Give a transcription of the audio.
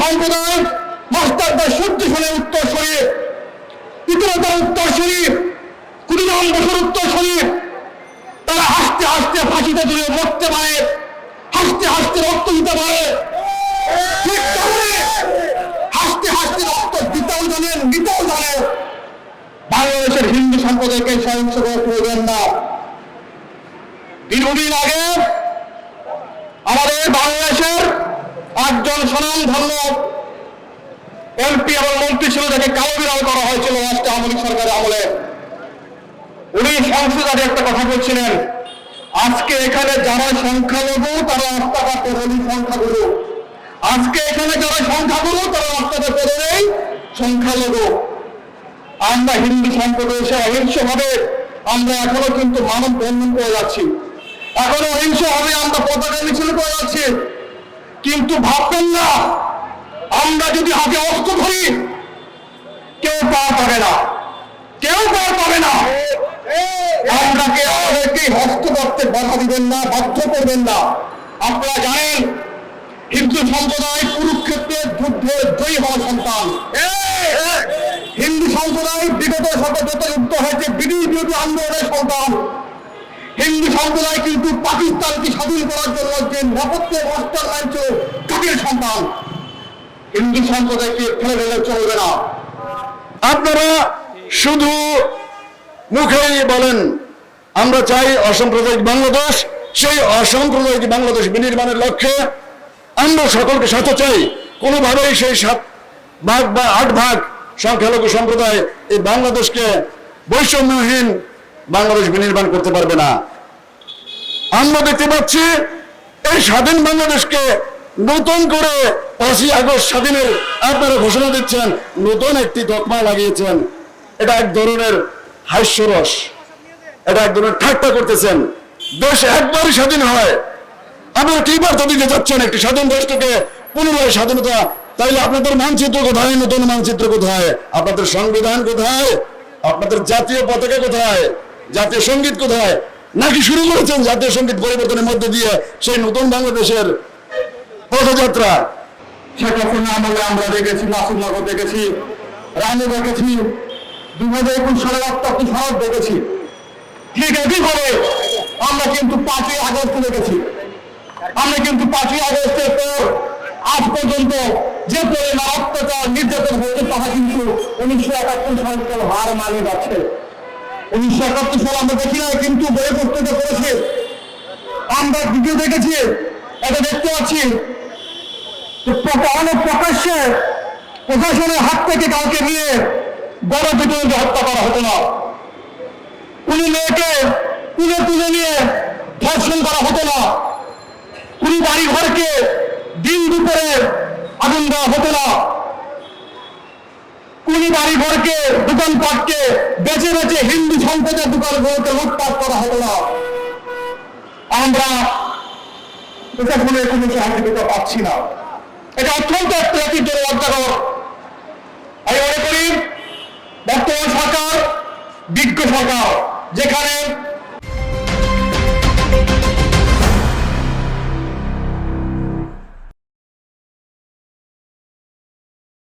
সম্প্রদায় মাস্টারদের শরীর উত্তর শরীর পিতরতার উত্তর কুড়িরাম বছর উত্তর শরীর তারা হাসতে হাসতে ফাঁসিতে জড়িয়ে মরতে পারে, হাসতে হাসতে রক্ত দিতে পারে। হাসতে হাসতে রক্ত দিতেও জানেন নিতেও জানেন বাংলাদেশের হিন্দু সম্প্রদায়কে সহিংস করে না। দীর্ঘদিন আগে আমাদের বাংলাদেশের একজন সনাম ধর্ম এমপি এবং মন্ত্রী ছিল তাকে কালো বিড়াল করা হয়েছিল রাষ্ট্র আওয়ামী সরকারের আমলে। উনি সংসদে একটা কথা বলছিলেন, আজকে এখানে যারা সংখ্যালঘু, তারা রাস্তাঘাট পেরোনি সংখ্যাগুরু। আজকে এখানে যারা সংখ্যাগুরু, তারা রাস্তাটা পেরোনেই সংখ্যালঘু। আমরা হিন্দু সম্প্রদায় এসে অহিংস ভাবে আমরা এখনও কিন্তু মানব বন্ধন করে যাচ্ছি। এখনও অহিংস ভাবে আমরা পতাকা কিন্তু ভাববেন না। আমরা যদি হাতে অস্ত্র ধরি, কেউ পার পাবে না। কেউ পার পাবে না। আমরা কে আমাদেরকে হস্ত করতে বাধা দিবেন না, বাধ্য করবেন না। আপনারা জানেন, হিন্দু সম্প্রদায় কুরুক্ষেত্রের যুদ্ধে জয়ী হওয়া সন্তান। হিন্দু সম্প্রদায় বিগত শতকতে যুক্ত হয়েছে ব্রিটিশ বিরোধী আন্দোলনের সন্তান। হিন্দু সম্প্রদায় কিন্তু পাকিস্তানকে স্বাধীন করার জন্য যে নেপথ্যে মাস্টার লাইন তাদের সন্তান। হিন্দু সম্প্রদায়কে ফেলে ফেলে চলবে না। আপনারা শুধু মুখেই বলেন, আমরা চাই অসাম্প্রদায়িক বাংলাদেশ, সেই অসাম্প্রদায়িক বাংলাদেশ বিনির্মাণের লক্ষ্যে আমরা সকলকে সাথে চাই। কোনোভাবেই সেই সাত ভাগ বা আট ভাগ সংখ্যালঘু সম্প্রদায় এই বাংলাদেশকে বৈষম্যহীন বাংলাদেশ বিনির্মাণ করতে পারবে না। আমরা দেখতে পাচ্ছি এই স্বাধীন বাংলাদেশকে নতুন করে পাঁচই আগস্ট স্বাধীনের আপনারা ঘোষণা দিচ্ছেন, নতুন একটি তকমা লাগিয়েছেন। এটা এক ধরনের হাস্যরস এটা এক ধরনের ঠাট্টা করতেছেন। দেশ একবারই স্বাধীন হয়। আপনারা কি বার্তা দিতে চাচ্ছেন একটি স্বাধীন দেশটাকে পুনরায় স্বাধীনতা? তাইলে আপনাদের মানচিত্র কোথায়? নতুন মানচিত্র কোথায়? আপনাদের সংবিধান কোথায়? আপনাদের জাতীয় পতাকা কোথায়? জাতীয় সংগীত কোথায়? নাকি শুরু করেছেন জাতীয় সংগীত পরিবর্তনের মধ্যে দিয়ে সেই নতুন বাংলাদেশের পথযাত্রা? শেখ হাসিনা আমলে আমরা দেখেছি নাসিরনগর দেখেছি, রানী দেখেছি দুই হাজার একুশ সালে রক্তাক্ত সড়ক দেখেছি। ঠিক একইভাবে আমরা কিন্তু পাঁচই আগস্ট দেখেছি। আমরা কিন্তু পাঁচই আগস্টের পর আজ পর্যন্ত যে পরিমাণ অত্যাচার, নির্যাতন হয়েছে, তাহা কিন্তু উনিশশো একাত্তর সাল থেকে হার মানে যাচ্ছে। উনিশশো একাত্তর সাল আমরা দেখি না কিন্তু বই পুস্তকে করেছে। আমরা ভিডিও দেখেছি, এটা দেখতে পাচ্ছি। অনেক প্রকাশ্যে প্রশাসনের হাত থেকে কাউকে নিয়ে বড় পিটুনিতে হত্যা করা হতো না। কোন মেয়েকে তুলে তুলে নিয়ে ধর্ষণ করা হতো না। কোন বাড়ি ঘরকে দিন দুপুরে আগুন দেওয়া হতো না। কোন বাড়ি ঘরকে দোকানপাটকে বেঁচে বেঁচে হিন্দু সম্প্রদায়ের ঘরকে লুটপাট করা হলো না। আমরা এটা কোনো সহযোগিতা পাচ্ছি না। এটা অত্যন্ত একটা অর্থাকর আমি মনে করি, বর্তমান সরকার, বিজ্ঞ সরকার, যেখানে